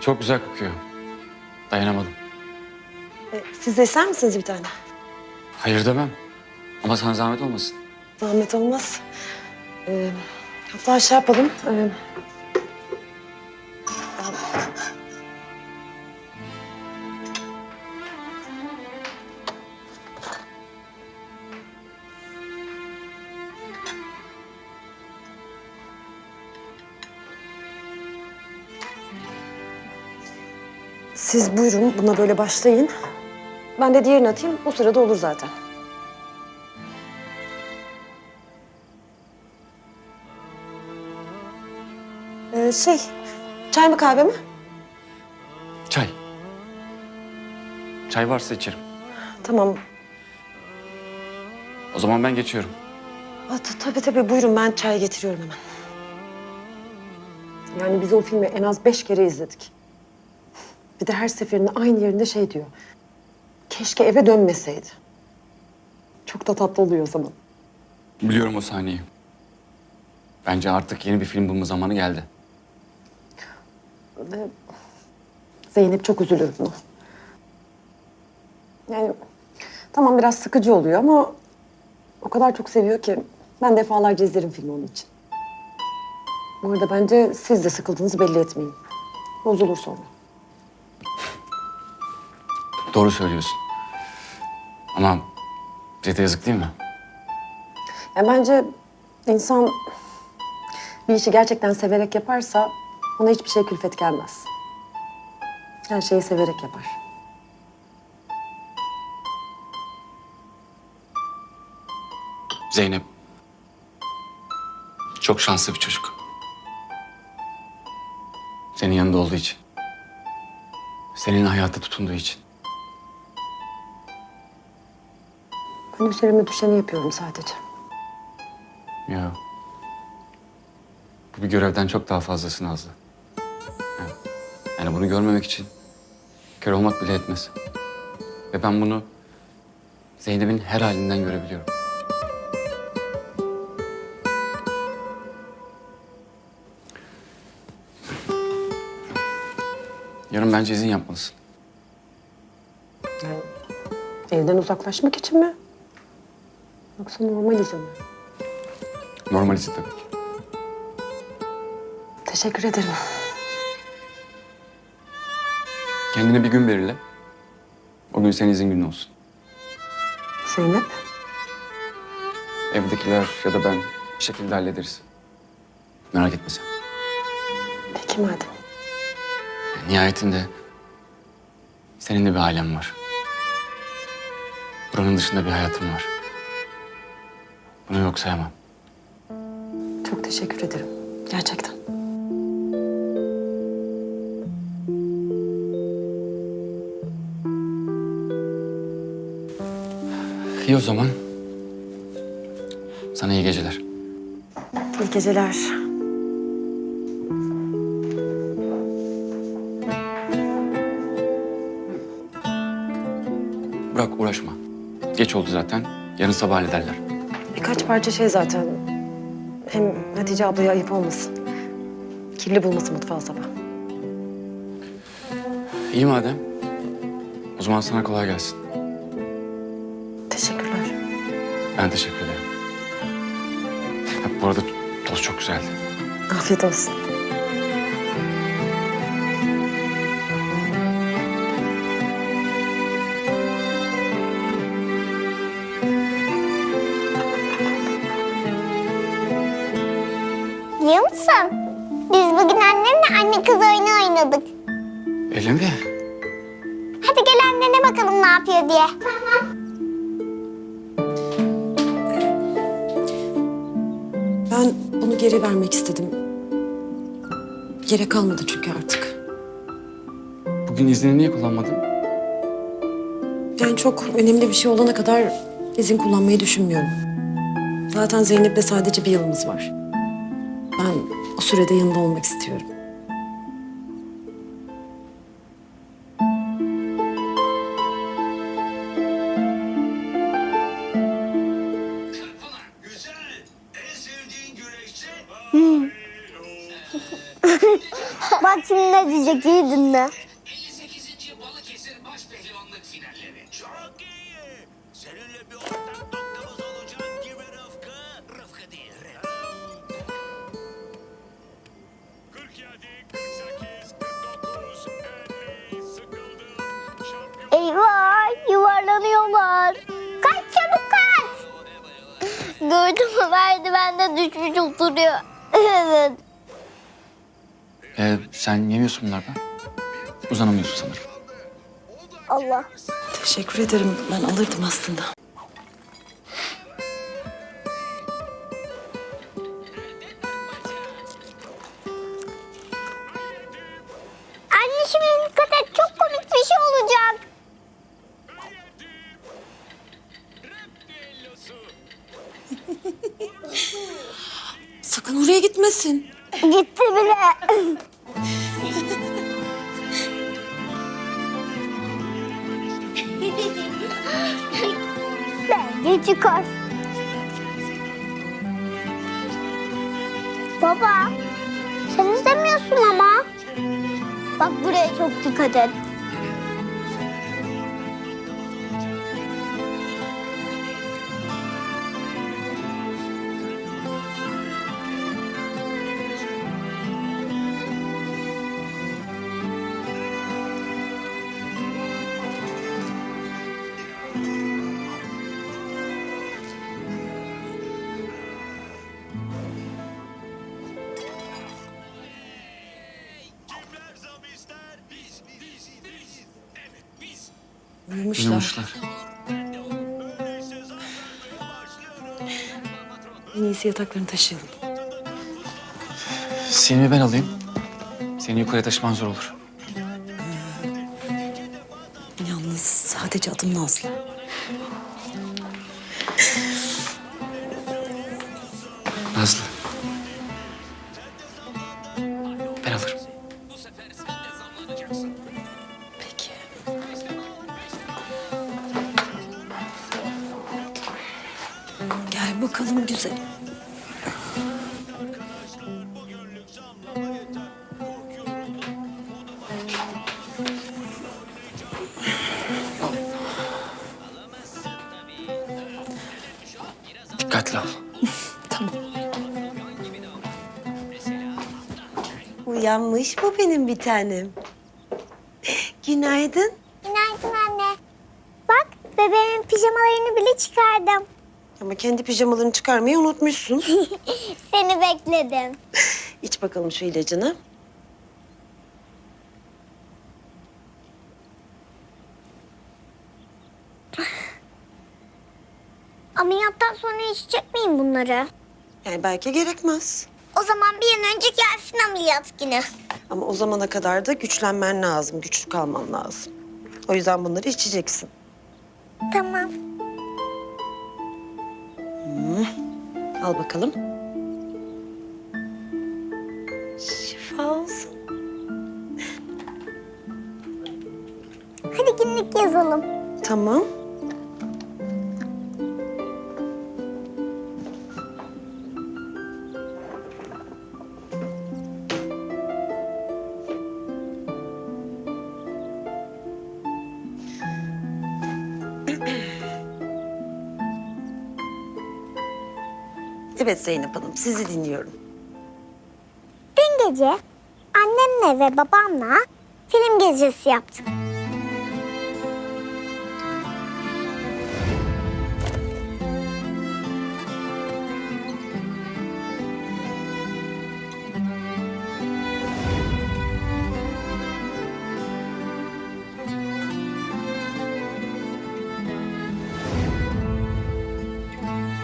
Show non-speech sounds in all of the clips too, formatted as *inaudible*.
Çok güzel kokuyor. Dayanamadım. E, siz de ister misiniz bir tane? Hayır demem. Ama sana zahmet olmasın. Zahmet olmaz. E, hatta şey yapalım. E, Siz buyurun buna böyle başlayın. Ben de diğerini atayım. O sırada olur zaten. Ee, şey, çay mı kahve mi? Çay. Çay varsa içerim. Tamam. O zaman ben geçiyorum. Aa, ta- tabii tabii buyurun ben çay getiriyorum hemen. Yani biz o filmi en az beş kere izledik. Bir de her seferinde aynı yerinde şey diyor. Keşke eve dönmeseydi. Çok da tatlı oluyor o zaman. Biliyorum o sahneyi. Bence artık yeni bir film bulma zamanı geldi. Ve Zeynep çok üzülür buna. Yani tamam biraz sıkıcı oluyor ama o kadar çok seviyor ki ben defalarca izlerim filmi onun için. Bu arada bence siz de sıkıldığınızı belli etmeyin. Bozulur sonra. Doğru söylüyorsun. Ama bize de yazık değil mi? Yani bence insan bir işi gerçekten severek yaparsa ona hiçbir şey külfet gelmez. Her şeyi severek yapar. Zeynep. Çok şanslı bir çocuk. Senin yanında olduğu için. Senin hayata tutunduğu için. Ben üzerime düşeni yapıyorum sadece. Ya. Bu bir görevden çok daha fazlası Nazlı. Ya. Yani bunu görmemek için kör olmak bile etmez. Ve ben bunu Zeynep'in her halinden görebiliyorum. Yarın bence izin yapmalısın. Yani evden uzaklaşmak için mi? Yoksa normal izin mi? Normalize tabii ki. Teşekkür ederim. Kendine bir gün belirle. O gün senin izin günün olsun. Zeynep. Evdekiler ya da ben bir şekilde hallederiz. Merak etme sen. Peki madem. Nihayetinde senin de bir ailen var. Buranın dışında bir hayatın var. Bunu yok sayamam. Çok teşekkür ederim. Gerçekten. İyi o zaman. Sana iyi geceler. İyi geceler. Bırak uğraşma. Geç oldu zaten. Yarın sabah hallederler. Birkaç parça şey zaten. Hem Hatice ablaya ayıp olmasın. Kirli bulmasın mutfağı sabah. İyi madem. O zaman sana kolay gelsin. Teşekkürler. Ben teşekkür ederim. Bu arada toz çok güzeldi. Afiyet olsun. Biliyor musun? Biz bugün annemle anne kız oyunu oynadık. Öyle mi? Hadi gel annene bakalım ne yapıyor diye. Tamam. Ben bunu geri vermek istedim. Gerek kalmadı çünkü artık. Bugün iznini niye kullanmadın? Yani çok önemli bir şey olana kadar izin kullanmayı düşünmüyorum. Zaten Zeynep'le sadece bir yılımız var. Ben o sürede yanında olmak istiyorum. *laughs* Bak şimdi ne diyecek iyi dinle. Eyvah yuvarlanıyorlar. Kaç çabuk kaç. Gördün mü merdivenden düşmüş oturuyor. Evet. Ee, sen yemiyorsun bunlardan. Uzanamıyorsun sanırım. Allah. Teşekkür ederim. Ben alırdım aslında. Sakın oraya gitmesin. Gitti bile. Bence çıkar. Baba, sen izlemiyorsun ama. Bak buraya çok dikkat et. Uyumuşlar. Uyumuşlar. En iyisi yataklarını taşıyalım. Selim'i ben alayım. Seni yukarıya taşıman zor olur. Yalnız sadece adım. Nazlı. Güzelim. Dikkatli ol. *laughs* Tamam. Uyanmış mı benim bir tanem? Günaydın. Günaydın anne. Bak bebeğimin pijamalarını bile çıkardım. Ama kendi pijamalarını çıkarmayı unutmuşsun. *laughs* Seni bekledim. İç bakalım şu ilacını. Ameliyattan sonra içecek miyim bunları? Yani belki gerekmez. O zaman bir an önce gelsin ameliyat günü. Ama o zamana kadar da güçlenmen lazım, güçlü kalman lazım. O yüzden bunları içeceksin. Tamam. Al bakalım. Şifa olsun. Hadi günlük yazalım. Tamam. Evet Zeynep Hanım, sizi dinliyorum. Dün gece annemle ve babamla film gecesi yaptık.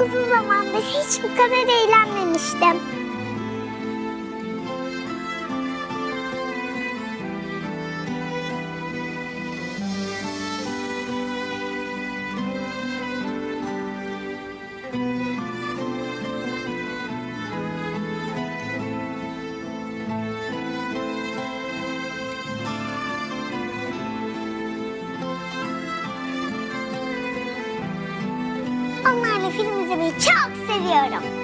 Uzun zamandır hiç bu kadar eğlenmemiştim. Onlarla film izlemeyi çok seviyorum.